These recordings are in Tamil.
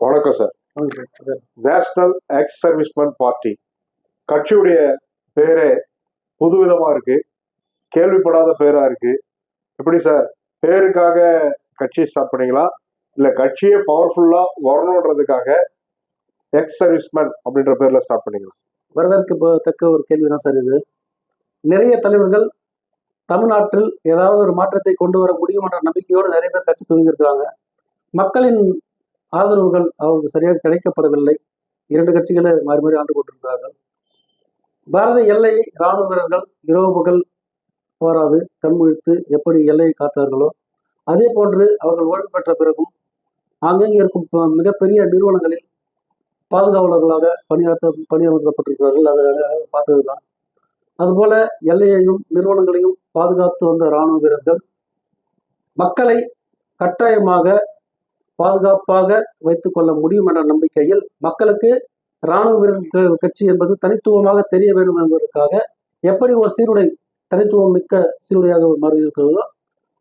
வணக்கம் sir. National ex serviceman party கட்சியுடைய பேரே புதுவிதமா இருக்கு. கேள்விப்படாத பேரா இருக்கு. எப்படி சார்? பேருக்காக கட்சி ஸ்டார்ட் பண்ணீங்களா? இல்ல கட்சியே பவர்ஃபுல்லா வரணுன்றதுக்காக எக்ஸ் சர்வீஸ்மேன் அப்படின்ற பேர்ல ஸ்டார்ட் பண்ணீங்களா? வரவேற்கத்தக்க ஒரு கேள்வி தான் சார் இது. நிறைய தலைவர்கள் தமிழ்நாட்டில் ஏதாவது ஒரு மாற்றத்தை கொண்டு வர முடியும் என்ற நம்பிக்கையோடு நிறைய பேர் கட்சி துவங்கியிருக்கிறாங்க. மக்களின் ஆதரவுகள் அவருக்கு சரியாக கிடைக்கப்படவில்லை. இரண்டு கட்சிகளை மாறி மாறி ஆண்டு கொண்டிருக்கிறார்கள். பாரத எல்லையை இராணுவ வீரர்கள் இரவு பகல் போராது கண்முழித்து எப்படி எல்லையை காத்தார்களோ அதே போன்று அவர்கள் ஓய்வு பெற்ற பிறகும் ஆங்கங்கே இருக்கும் மிகப்பெரிய நிறுவனங்களில் பாதுகாவலர்களாக பணியாற்ற பணியமர்த்தப்பட்டிருக்கிறார்கள். அதை பார்த்ததுதான். அதுபோல எல்லையையும் நிறுவனங்களையும் பாதுகாத்து வந்த இராணுவ வீரர்கள் மக்களை கட்டாயமாக பாதுகாப்பாக வைத்துக் கொள்ள முடியும் என்ற நம்பிக்கையில் மக்களுக்கு இராணுவ வீரர்கள் கட்சி என்பது தனித்துவமாக தெரிய வேண்டும் என்பதற்காக எப்படி ஒரு சீருடை தனித்துவம் மிக்க சீருடையாக மாறி இருக்கிறதோ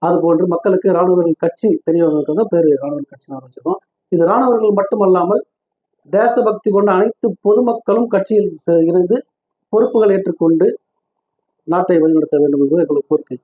அது போன்று மக்களுக்கு இராணுவ வீரர்கள் கட்சி தெரிய வந்திருக்கிறது பேர் இராணுவ கட்சி நான் இது இராணுவர்கள் மட்டுமல்லாமல் தேசபக்தி கொண்ட அனைத்து பொதுமக்களும் கட்சியில் இணைந்து பொறுப்புகள் ஏற்றுக்கொண்டு நாட்டை வழிநடத்த வேண்டும் என்பது எங்களுக்கு கோரிக்கை.